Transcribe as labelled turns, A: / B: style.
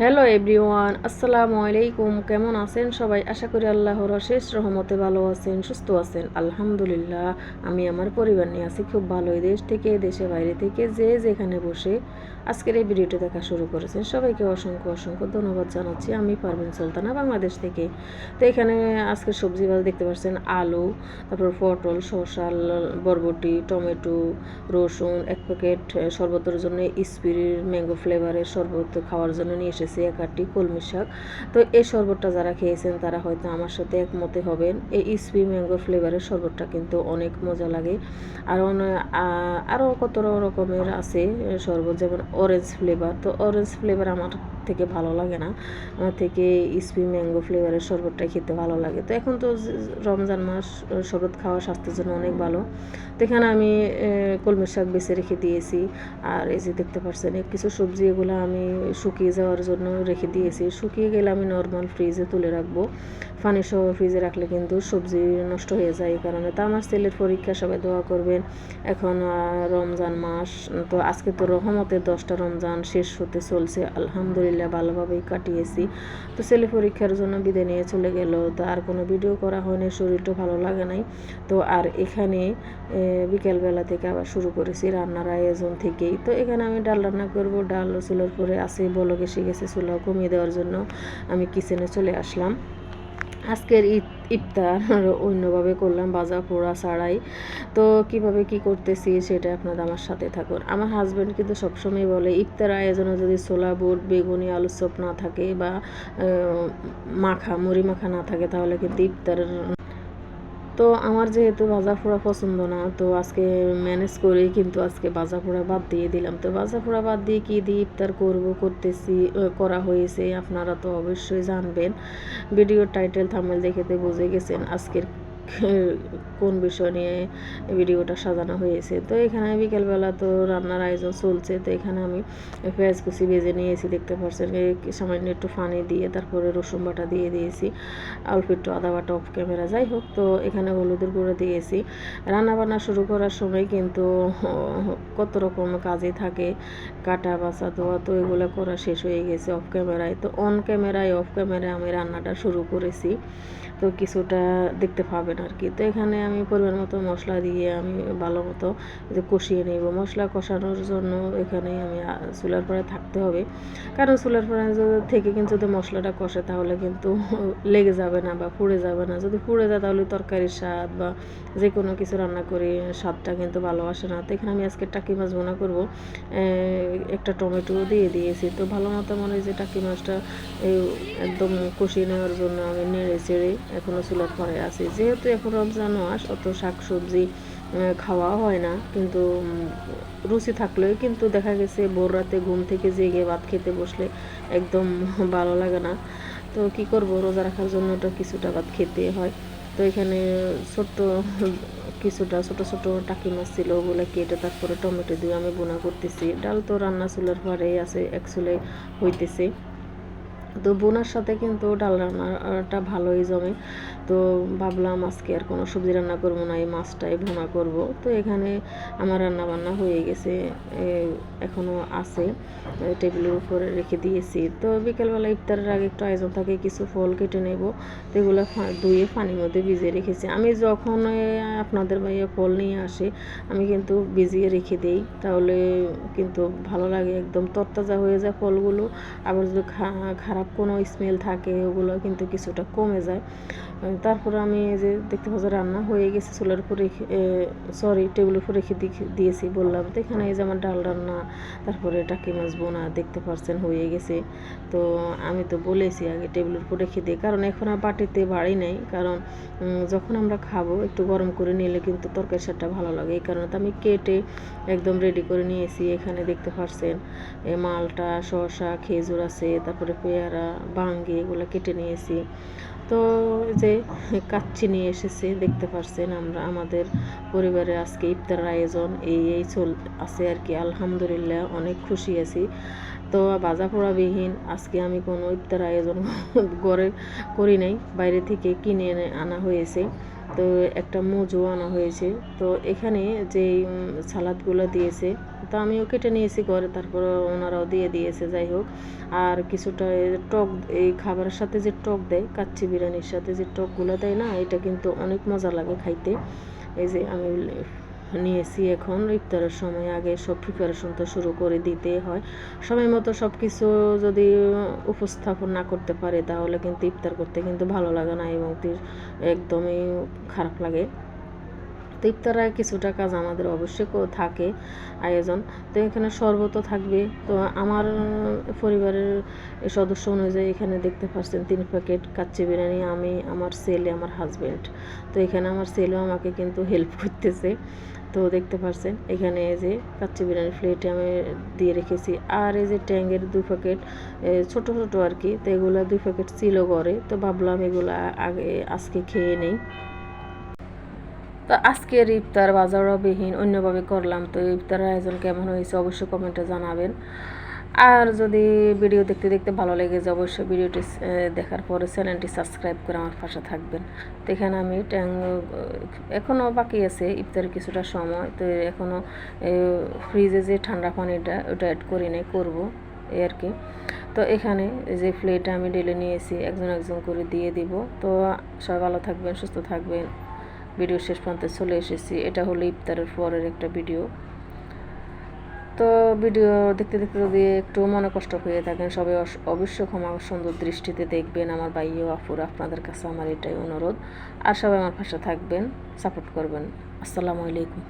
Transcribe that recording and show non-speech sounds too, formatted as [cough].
A: Hello everyone, আসসালামু আলাইকুম। কেমন আছেন সবাই? আশা করি আল্লাহর শেষ রহমতে ভালো আছেন, সুস্থ আছেন। আলহামদুলিল্লাহ, আমি আমার পরিবার নিয়ে আছি খুব ভালোই। দেশ থেকে, দেশে, বাইরে থেকে যে যেখানে বসে আজকের এই ভিডিওটি দেখা শুরু করেছেন, সবাইকে অসংখ্য অসংখ্য ধন্যবাদ জানাচ্ছি। আমি পারবেন সুলতানা, বাংলাদেশ থেকে। তো এখানে আজকে সবজি বাজার দেখতে পাচ্ছেন, আলু, তারপর পটল, শসা, বরবটি, টমেটো, রসুন, এক প্যাকেট শরবতের জন্য স্পিরির ম্যাঙ্গো ফ্লেভারের শরবত খাওয়ার জন্য নিয়ে এসেছি। এক আটটি কলমি শাক। তো এই শরবতটা যারা খেয়েছেন, তারা হয়তো আমার সাথে একমতে হবেন। এই স্পি ম্যাঙ্গো ফ্লেভারের শরবতটা কিন্তু অনেক মজা লাগে। আর আরও কত রকমের আছে শরবত, যেমন অরেঞ্জ ফ্লেভার তো অরেঞ্জ ফ্লেভার আমার থেকে ভালো লাগে না। আমার থেকে স্পি ম্যাঙ্গো ফ্লেভারের শরবতটা খেতে ভালো লাগে। তো এখন তো রমজান মাস শরবত খাওয়া স্বাস্থ্যের জন্য অনেক ভালো। তো এখানে আমি কলমের শাক বেছে রেখে দিয়েছি। আর এই যে দেখতে পাচ্ছেন কিছু সবজি এগুলো আমি শুকিয়ে যাওয়ার জন্য রেখে দিয়েছি। শুকিয়ে গেলে আমি নর্মাল ফ্রিজে তুলে রাখব। পানি সহ ফ্রিজে রাখলে কিন্তু সবজি নষ্ট হয়ে যায় এই কারণে। তো আমার ছেলের পরীক্ষা, সবাই দোয়া করবেন। এখন রমজান মাস, তো আজকে তো রহমতের দশটা রমজান শেষ হতে চলছে। আলহামদুলিল্লাহ ভালোভাবেই কাটিয়েছি। তো ছেলে পরীক্ষার জন্য বিদায় নিয়ে চলে গেল। তো আর কোনো ভিডিও করা হয়নি শরীরটা ভালো লাগে নাই। তো আর এখানে বিকেলবেলা থেকে আবার শুরু করেছি রান্নার আয়োজন থেকেই। তো এখানে আমি ডাল রান্না করব। ডাল চুলোর পরে আসে বলক এসে গেছে চুলা কমিয়ে দেওয়ার জন্য আমি কিচেনে চলে আসলাম। আজকের ঈদ, ইফতার অন্যভাবে করলাম বাজার পোড়া ছাড়াই তো কীভাবে কি করতেছি সেটা আপনারা আমার সাথে থাকুন। আমার হাজব্যান্ড কিন্তু সবসময় বলে, ইফতার আয়োজনে যদি ছোলা, বুট, বেগুনি আলু চপ না থাকে বা মাখা, মুড়ি মাখা না থাকে, তাহলে কিন্তু ইফতারের তো আমার যেহেতু বাজা পোড়া পছন্দ না, তো আজকে ম্যানেজ করে, কিন্তু আজকে বাজা ফোড়া বাদ দিয়ে দিলাম। তো বাজা পোড়া বাদ দিয়ে কী দিয়ে ইফতার করব, করতেছি করা হয়েছে, আপনারা তো অবশ্যই জানবেন। ভিডিওর টাইটেল থামেল দেখেতে বুঝে গেছেন আজকের কোন বিষয় নিয়ে ভিডিওটা সাজানো হয়েছে। তো এখানে বিকেলবেলা তো রান্নার আয়োজন চলছে, তো এখানে আমি পেঁয়াজ কুচি ভেজে নিয়েছি, দেখতে পাচ্ছেন সামান্য একটু পানি দিয়ে, তারপরে রসুন বাটা দিয়ে দিয়েছি, অল্প একটু আদা বাটা অফ ক্যামেরা যাই হোক, তো এখানে হলুদের গুঁড়ো দিয়েছি। রান্না বান্না শুরু করার সময় কিন্তু কত রকম কাজে থাকে, কাটা, বাছা, ধোয়া, তো এগুলো করা শেষ হয়ে গেছে অফ ক্যামেরায় তো অন ক্যামেরায় অফ ক্যামেরায় আমি রান্নাটা শুরু করেছি। তো কিছুটা দেখতে পাবেন আর কি। তো এখানে আমি পরিমাণ মতো মশলা দিয়ে আমি ভালো মতো যে কষিয়ে নেব। মশলা কষানোর জন্য এখানে আমি চুলার পরে থাকতে হবে। কারণ চুলার পরে থেকে কিন্তু যদি মশলাটা কষে তাহলে কিন্তু [laughs] লেগে যাবে না বা পুড়ে যাবে না। যদি পুড়ে যায় তাহলে তরকারির স্বাদ বা যে কোনো কিছু রান্না করি স্বাদটা কিন্তু ভালো আসে না। তো এখানে আমি আজকে টাকি মাছ ভোনা করব। একটা টমেটো দিয়ে দিয়েছি। তো ভালো মতো মনে হয় যে টাকি মাছটা একদম কষিয়ে নেওয়ার জন্য আমি নেড়ে চেড়ে এখনও চুলার পরে আছি। যেহেতু এখন রমজান মাস অত শাক সবজি খাওয়া হয় না। কিন্তু রুচি থাকলেও কিন্তু দেখা গেছে ভোর রাতে ঘুম থেকে জেগে ভাত খেতে বসলে একদম [laughs] ভালো লাগে না। তো কি করব, রোজা রাখার জন্য তো কিছুটা ভাত খেতে হয়। তো এখানে ছোট্ট [laughs] কিছুটা ছোট ছোট টাকি মাছ ছিল ওগুলো কেটে তারপরে টমেটো দিয়ে আমি বোনা করতেছি। ডাল তো রান্না চুলার পরেই আছে, এক চুলে হইতেছে। তো বোনার সাথে কিন্তু ডাল রান্নাটা ভালোই জমে। তো ভাবলাম আজকে আর কোনো সবজি রান্না করব না এই মাছটাই ভুনা করব। তো এখানে আমার রান্না বান্না হয়ে গেছে এ, এখনও আছে টেবিলের উপরে রেখে দিয়েছি। তো বিকেলবেলা ইফতারের আগে একটু আয়োজন থাকে কিছু ফল কেটে নেব। তো এগুলো ধুয়ে পানির মধ্যে ভিজিয়ে রেখেছি। আমি যখন আপনাদের ভাইয়া ফল নিয়ে আসে আমি কিন্তু ভিজিয়ে রেখে দিই। তাহলে কিন্তু ভালো লাগে একদম তরতাজা হয়ে যায় ফলগুলো। আবার যদি খারাপ কোনো স্মেল থাকে, ওগুলো কিন্তু কিছুটা কমে যায়। তারপরে আমি যে দেখতে পাচ্ছি রান্না হয়ে গেছে, চুলার উপর রেখে সরি টেবিলের উপর রেখে দিয়েছি বললাম। তো এখানে এই যে আমার ডাল রান্না, তারপরে টাকি মাছ বোনা, দেখতে পাচ্ছেন হয়ে গেছে। তো আমি তো বলেছি আগে টেবিলের উপর রেখে দিই, কারণ এখন আর বাটিতে বাড়ি নেই। কারণ যখন আমরা খাব, একটু গরম করে নিলে কিন্তু তরকারি সারটা ভালো লাগে। এই কারণে তো আমি কেটে একদম রেডি করে নিয়েছি। এখানে দেখতে পাচ্ছেন মালটা, শসা, খেজুর আছে, তারপরে পেয়ারা বাঙ্গি এগুলো কেটে নিয়েছি। তো যে কাচ্চি নিয়ে এসেছে, দেখতে পারছেন আমরা। আমাদের পরিবারে আজকে ইফতার আয়োজন, এই এই চল, আছে আর কি। আলহামদুলিল্লাহ, অনেক খুশি আছি। বাজা পোড়াবিহীন আজকে আমি কোনো ইফতার আয়োজন [laughs] ঘরে করি নাই, বাইরে থেকে কিনে এনে আনা হয়েছে। তো একটা মোজো আনা হয়েছে। তো এখানে যে সালাদগুলো দিয়েছে, তো আমিও কেটে নিয়েছি ঘরে, তারপর ওনারাও দিয়ে দিয়েছে, যাই হোক। আর কিছুটা টক এই খাবারের সাথে যে টক দেয়, কাচ্চি বিরিয়ানির সাথে যে টকগুলো দেয় না, এটা কিন্তু অনেক মজা লাগে খাইতে। এই যে আমি নিয়েছি এখন। ইফতারের সময় আগে সব প্রিপারেশন তো শুরু করে দিতে হয়। সময় মতো সব কিছু যদি উপস্থাপন না করতে পারে তাহলে কিন্তু ইফতার করতে কিন্তু ভালো লাগে না এবং একদমই খারাপ লাগে। তো কিছুটা কাজ আমাদের অবশ্যই থাকে আয়োজন। তো এখানে শরবতও থাকবে। তো আমার পরিবারের সদস্য অনুযায়ী এখানে দেখতে পাচ্ছেন তিন প্যাকেট কাচ্চি বিরিয়ানি আমি, আমার ছেলে, আমার হাজব্যান্ড তো এখানে আমার ছেলেও আমাকে কিন্তু হেল্প করতেছে। তো দেখতে পাচ্ছেন এখানে এই যে কাচ্চি বিরিয়ানি প্লেটে আমি দিয়ে রেখেছি। আর এই যে ট্যাঙ্গের দুই প্যাকেট ছোট ছোট আর কি, তো এগুলো দুই প্যাকেট ছিল ঘরে। তো ভাবলাম এগুলো আগে, আজকে খেয়ে নেই। তো আজকের ইফতার বাজারবিহীন অন্যভাবে করলাম। তো ইফতার আয়োজন কেমন হয়েছে অবশ্যই কমেন্টে জানাবেন। আর যদি ভিডিও দেখতে দেখতে ভালো লেগে যায়, অবশ্যই ভিডিওটি দেখার পরে চ্যানেলটি সাবস্ক্রাইব করে আমার পাশে থাকবেন। তো এখানে আমি ট্যাং এখনও বাকি আছে ইফতারের কিছুটা সময়। তো এখনও ফ্রিজে যে ঠান্ডা পানিটা, ওটা অ্যাড করে নেই করব, এই আর কি। তো এখানে যে প্লেটে আমি ডেলে নিয়েছি, একজন একজন করে দিয়ে দিব। তো সবাই ভালো থাকবেন, সুস্থ থাকবেন। ভিডিও শেষ প্রান্তে চলে এসেছি। এটা হলো ইফতারের পরের একটা ভিডিও। তো ভিডিও দেখতে দেখতে যদি একটু মনে কষ্ট হয়ে থাকেন অবশ্য অবশ্যই ক্ষমা সুন্দর দৃষ্টিতে দেখবেন। আমার ভাইও, আফুর, আপনাদের কাছে আমার এটাই অনুরোধ। আর সবাই আমার পাশে থাকবেন সাপোর্ট করবেন। আসসালামু আলাইকুম।